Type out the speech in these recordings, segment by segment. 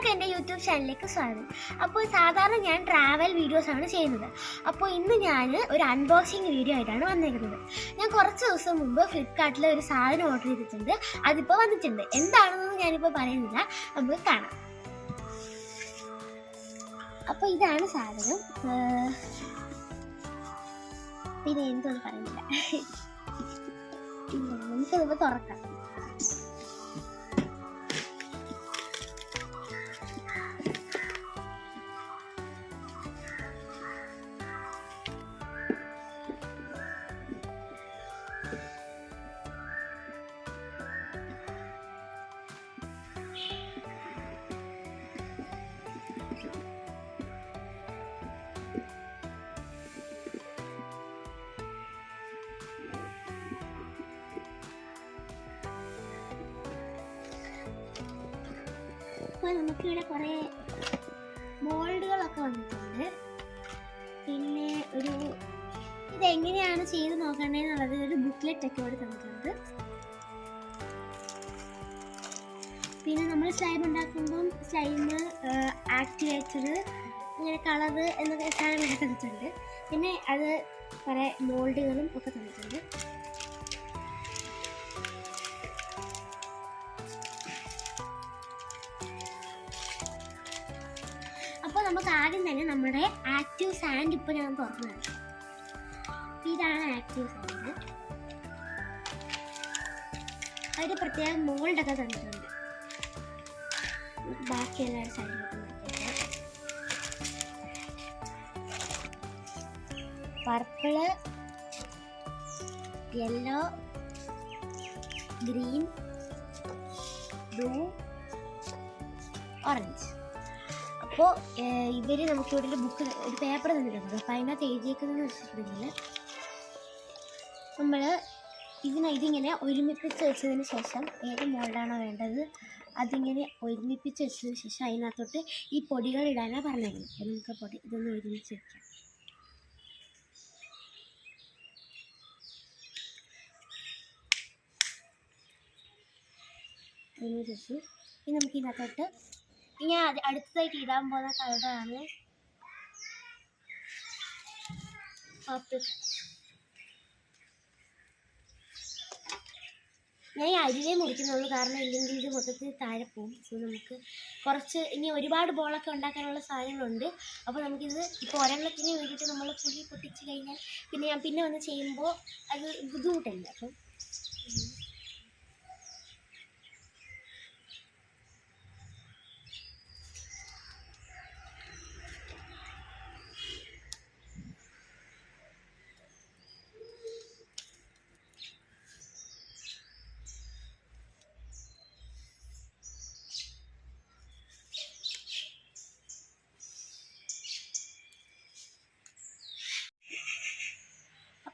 എല്ലാവർക്കും എന്റെ യൂട്യൂബ് ചാനലിലേക്ക് സ്വാഗതം. അപ്പോൾ സാധാരണ ഞാൻ ട്രാവൽ വീഡിയോസാണ് ചെയ്യുന്നത്. അപ്പോൾ ഇന്ന് ഞാൻ ഒരു അൺബോക്സിങ് വീഡിയോ ആയിട്ടാണ് വന്നിരിക്കുന്നത്. ഞാൻ കുറച്ച് ദിവസം മുമ്പ് ഫ്ലിപ്കാർട്ടിൽ ഒരു സാധനം ഓർഡർ ചെയ്തിട്ടുണ്ട്. അതിപ്പോൾ വന്നിട്ടുണ്ട്. എന്താണെന്ന് ഞാനിപ്പോൾ പറയുന്നില്ല. നമുക്ക് കാണാം. അപ്പോൾ ഇതാണ് സാധനം. പിന്നെ എന്തോ പറയുന്നില്ല. നമുക്കതിപ്പോൾ തുറക്കാം. അപ്പോൾ നമുക്കിവിടെ കുറേ മോൾഡുകളൊക്കെ വന്നിട്ടുണ്ട്. പിന്നെ ഒരു ഇതെങ്ങനെയാണ് ചെയ്ത് നോക്കേണ്ടതെന്നുള്ളത് ഒരു ബുക്ക്ലെറ്റ് ഒക്കെ ഇവിടെ തന്നിട്ടുണ്ട്. പിന്നെ നമ്മൾ സ്ലൈം ഉണ്ടാക്കുമ്പം സ്ലൈം ആക്ടിവേറ്റർ അങ്ങനെ കളറ് എന്നൊക്കെ സാധനം ഇവിടെ തന്നിട്ടുണ്ട്. പിന്നെ അത് കുറേ മോൾഡുകളും ഒക്കെ തന്നിട്ടുണ്ട്. ആദ്യം തന്നെ നമ്മുടെ ആക്റ്റീവ് സാൻഡ് ഇപ്പൊ ഞാൻ തുറന്നു ഇതാണ് ആക്റ്റീവ് സാൻഡ് അതിന് പ്രത്യേക മോൾഡൊക്കെ തന്നിട്ടുണ്ട്. ബാക്കി എല്ലാവരും സൈഡിലോട്ട് purple yellow green blue orange അപ്പോൾ ഇവർ നമുക്ക് ഇവിടെ ഒരു ബുക്ക് ഒരു പേപ്പർ തന്നിട്ടുണ്ട്. അപ്പോൾ അതിനകത്ത് എഴുതിയേക്കുന്നതെന്ന് വെച്ചിട്ടുണ്ടെങ്കിൽ നമ്മൾ ഇതിന് ഇതിങ്ങനെ ഒരുമിപ്പിച്ച് വെച്ചതിന് ശേഷം ഏത് മോൾഡാണോ വേണ്ടത് അതിങ്ങനെ ഒരുമിപ്പിച്ച് വെച്ചതിന് ശേഷം അതിനകത്തോട്ട് ഈ പൊടികൾ ഇടാനാണ് പറഞ്ഞിരുന്നത് അപ്പോൾ നമുക്ക് പൊടി ഇതൊന്ന് ഒരുമിച്ച് വെക്കാം. ഒരുമിച്ച് വെച്ചു ഇനി നമുക്ക് ഇതിനകത്തോട്ട് അത് അടുത്തതായിട്ട് ഇടാൻ പോകുന്ന കളറാണ്. ഞാൻ അരിവേ മുറിക്കുന്നുള്ളൂ. കാരണം ഇല്ലെങ്കിൽ ഇത് മൊത്തത്തിൽ താഴെ പോകും. സോ നമുക്ക് കുറച്ച് ഇനി ഒരുപാട് ബോളൊക്കെ ഉണ്ടാക്കാനുള്ള സാധനങ്ങളുണ്ട്. അപ്പോൾ നമുക്കിത് ഇപ്പോൾ ഒരെണ്ണത്തിന് വേണ്ടിയിട്ട് നമ്മൾ പുളി പൊട്ടിച്ച് കഴിഞ്ഞാൽ പിന്നെ ഞാൻ പിന്നെ വന്ന് ചെയ്യുമ്പോൾ അത് ബുദ്ധിമുട്ടല്ല? അപ്പം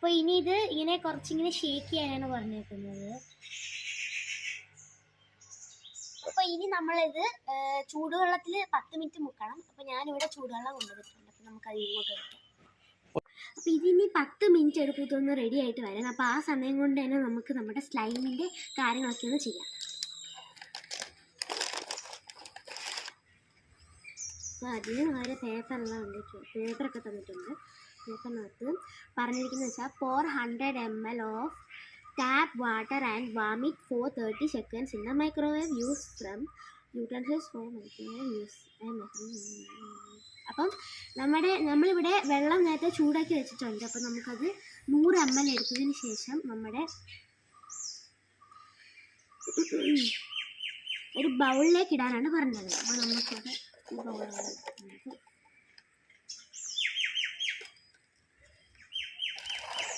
അപ്പോൾ ഇനി ഇത് ഇങ്ങനെ കുറച്ചിങ്ങനെ ഷേക്ക് ചെയ്യാനാണ് പറഞ്ഞേക്കുന്നത്. അപ്പോൾ ഇനി നമ്മളിത് ചൂടുവെള്ളത്തിൽ പത്ത് മിനിറ്റ് മുക്കണം. അപ്പോൾ ഞാനിവിടെ ചൂടുവെള്ളം കൊണ്ടുവന്നിട്ടുണ്ട്. അപ്പോൾ നമുക്കത് ഇങ്ങോട്ട് അപ്പോൾ ഇതിനി പത്ത് മിനിറ്റ് എടുക്കുന്നു റെഡി ആയിട്ട് വരാം അപ്പോൾ ആ സമയം കൊണ്ട് തന്നെ നമുക്ക് നമ്മുടെ സ്ലൈമിന്റെ കാര്യങ്ങളൊക്കെ ഒന്ന് ചെയ്യാം. അപ്പോൾ അതിന് പേപ്പർ പേപ്പറെല്ലാം ഉണ്ട്. പേപ്പറൊക്കെ തന്നിട്ടുണ്ട്. പേപ്പറിനകത്ത് പറഞ്ഞിരിക്കുന്നത് വെച്ചാൽ four hundred M L of tap water and warm it for thirty seconds in the microwave use from utensils for microwave use അപ്പം നമ്മുടെ നമ്മളിവിടെ വെള്ളം നേരത്തെ ചൂടാക്കി വെച്ചിട്ടുണ്ട്. അപ്പം നമുക്കത് നൂറ് എം എൽ എടുത്തതിന് ശേഷം നമ്മുടെ ഒരു ബൗളിലേക്ക് ഇടാനാണ് പറഞ്ഞത്. അപ്പോൾ നമുക്കത് ഈ ബൗളിലേക്ക്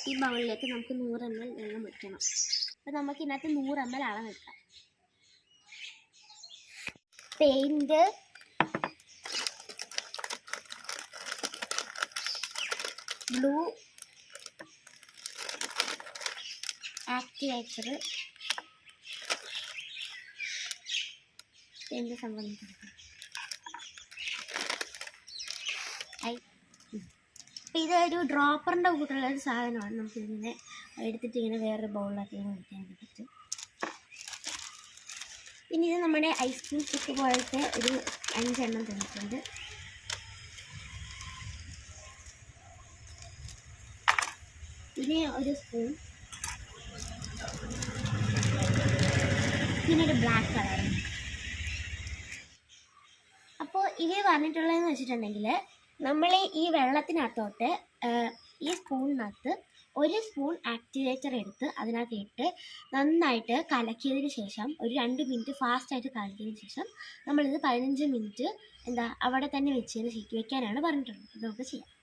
ഈ ബൗളിലേക്ക് നമുക്ക് നൂറ് എം എൽ വെള്ളം ഒഴിക്കണം അപ്പോൾ നമുക്ക് ഇതിനകത്ത് നൂറ് എം എൽ അളവ് വെക്കാം. പെയിന്റ് ബ്ലൂ ആക്ടിവേറ്റർ എന്ത് സംബന്ധിച്ചത് അപ്പോൾ ഒരു ഡ്രോപ്പറിന്റെ കൂട്ടുള്ള ഒരു സാധനമാണ് നമുക്ക് ഇങ്ങനെ എടുത്തിട്ട് ഇങ്ങനെ വേറൊരു ബൗളിലൊക്കെ ഇങ്ങനെ വയ്ക്കാനായിട്ട് പറ്റും. പിന്നെ ഇത് നമ്മുടെ ഐസ്ക്രീം സ്റ്റിക്ക് പോലത്തെ ഒരു അഞ്ചെണ്ണം തന്നിട്ടുണ്ട്. പിന്നെ ഒരു സ്പൂൺ. പിന്നെ ഒരു ബ്ലാക്ക് കളർ. അപ്പോൾ ഇത് പറഞ്ഞിട്ടുള്ളതെന്ന് വെച്ചിട്ടുണ്ടെങ്കിൽ നമ്മൾ ഈ വെള്ളത്തിനകത്തോട്ട് ഈ സ്പൂണിനകത്ത് ഒരു സ്പൂൺ ആക്ടിവേറ്റർ എടുത്ത് അതിനകത്ത് ഇട്ട് നന്നായിട്ട് കലക്കിയതിന് ശേഷം ഒരു രണ്ട് മിനിറ്റ് ഫാസ്റ്റായിട്ട് കലക്കിയതിന് ശേഷം നമ്മളിത് പതിനഞ്ച് മിനിറ്റ് എന്താ അവിടെ തന്നെ വെച്ചതിന് വെക്കാനാണ് പറഞ്ഞിട്ടുള്ളത്. നമുക്ക് ചെയ്യാം.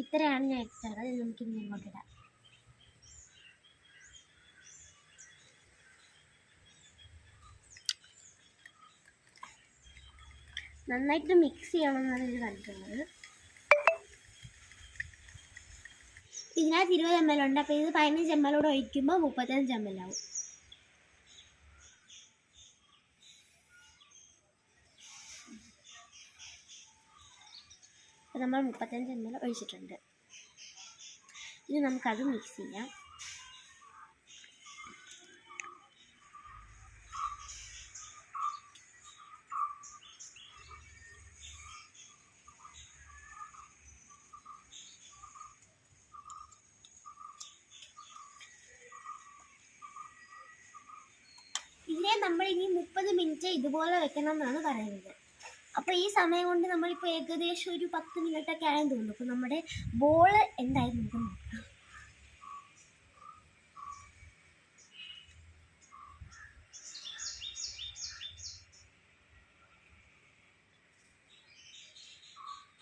ഇത്രയാണ് ഞാൻ എടുത്തത് അത് ഇങ്ങോട്ട് ഇടാം. നന്നായിട്ട് മിക്സ് ചെയ്യണമെന്നാണ് ഇത് കണ്ടിട്ടുള്ളത് ഇതിനകത്ത് ഇരുപത് എം എൽ ഉണ്ട്. അപ്പോൾ ഇത് പതിനഞ്ച് എം എൽ കൂടെ ഒഴിക്കുമ്പോൾ മുപ്പത്തഞ്ച് എം എൽ ആവും. അപ്പോൾ നമ്മൾ മുപ്പത്തഞ്ച് എം എൽ ഒഴിച്ചിട്ടുണ്ട്. ഇനി നമുക്കത് മിക്സ് ചെയ്യാം. ഇതിനെ നമ്മൾ ഇനി മുപ്പത് മിനിറ്റ് ഇതുപോലെ വെക്കണം എന്നാണ് പറയുന്നത്. അപ്പോൾ ഈ സമയം കൊണ്ട് നമ്മളിപ്പോൾ ഏകദേശം ഒരു പത്ത് മിനിറ്റ് ഒക്കെ ആയെന്ന് തോന്നുന്നു. അപ്പോൾ നമ്മുടെ ബോൾ എന്തായി നമുക്ക് നോക്കാം.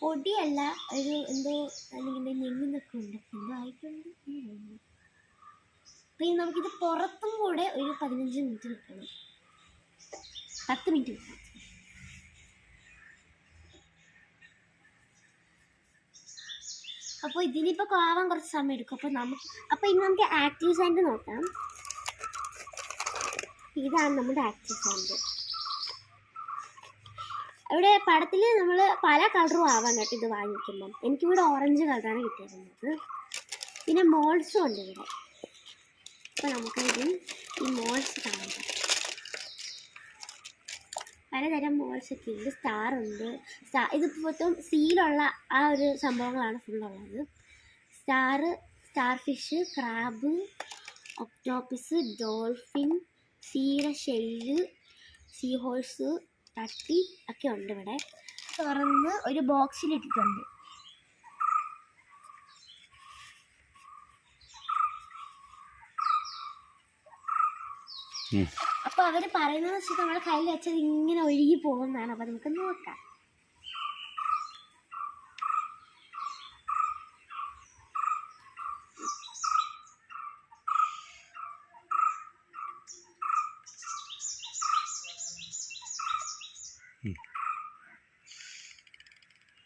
പൊടിയല്ല ഒരു എന്തോ അല്ലെങ്കിൽ ഞെങ്ങുന്നൊക്കെ ഉണ്ട്. എന്തോ ആയിട്ടുണ്ട് ഇനി നമുക്കിത് പുറത്തും കൂടെ ഒരു പതിനഞ്ച് മിനിറ്റ് നിൽക്കണം പത്ത് മിനിറ്റ് വെക്കണം. അപ്പോൾ ഇതിനിപ്പോൾ ആവാൻ കുറച്ച് സമയം എടുക്കും അപ്പോൾ നമുക്ക് അപ്പോൾ ഇനി നമുക്ക് ആക്റ്റീവ് സാൻഡ് നോക്കാം. ഇതാണ് നമ്മുടെ ആക്റ്റീവ് സാൻഡ് ഇവിടെ പടത്തിൽ നമ്മൾ പല കളറും ആവാൻ കേട്ടോ ഇത് വാങ്ങിക്കുമ്പം എനിക്കിവിടെ ഓറഞ്ച് കളറാണ് കിട്ടിയിരുന്നത്. പിന്നെ മോൾസും ഉണ്ട് ഇവിടെ. അപ്പോൾ നമുക്കിത് ഈ മോൾസ് കാണാം. പലതരം മോൾസ് ഒക്കെ ഉണ്ട്. സ്റ്റാറുണ്ട് സ്റ്റാർ ഇത് മൊത്തം സീലുള്ള ആ ഒരു സംഭവങ്ങളാണ് ഫുള്ളുള്ളത് star starfish crab octopus dolphin സീര shell see horse തട്ടി ഒക്കെ ഉണ്ട് ഇവിടെ. തുറന്ന് ഒരു ബോക്സിൽ ഇട്ടിട്ടുണ്ട്. ഉം. അപ്പൊ അവർ പറയുന്നത് വെച്ചാൽ നമ്മൾ കയ്യിൽ വെച്ചത് ഇങ്ങനെ ഒഴുകി പോകുന്നതാണ്. അപ്പൊ നമുക്ക് നോക്കാം.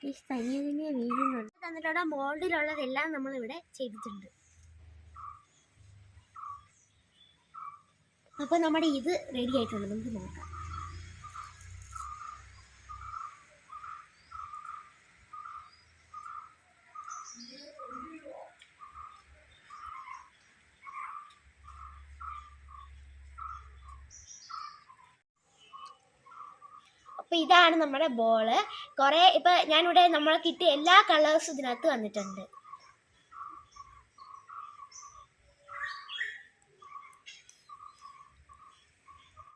തനിയെ തനിയെ വീഴുന്നുണ്ട്. തന്നിട്ടുള്ള മോൾഡിലുള്ളതെല്ലാം നമ്മൾ ഇവിടെ ചെയ്തിട്ടുണ്ട്. അപ്പൊ നമ്മുടെ ഇത് റെഡി ആയിട്ടുണ്ട്. നമുക്ക് നോക്കാം. അപ്പോൾ ഇതാണ് നമ്മുടെ ബോൾ കുറേ ഇപ്പോൾ ഞാനിവിടെ നമ്മളെ കിട്ടിയ എല്ലാ കളേഴ്സും ഇതിനകത്ത് വന്നിട്ടുണ്ട്.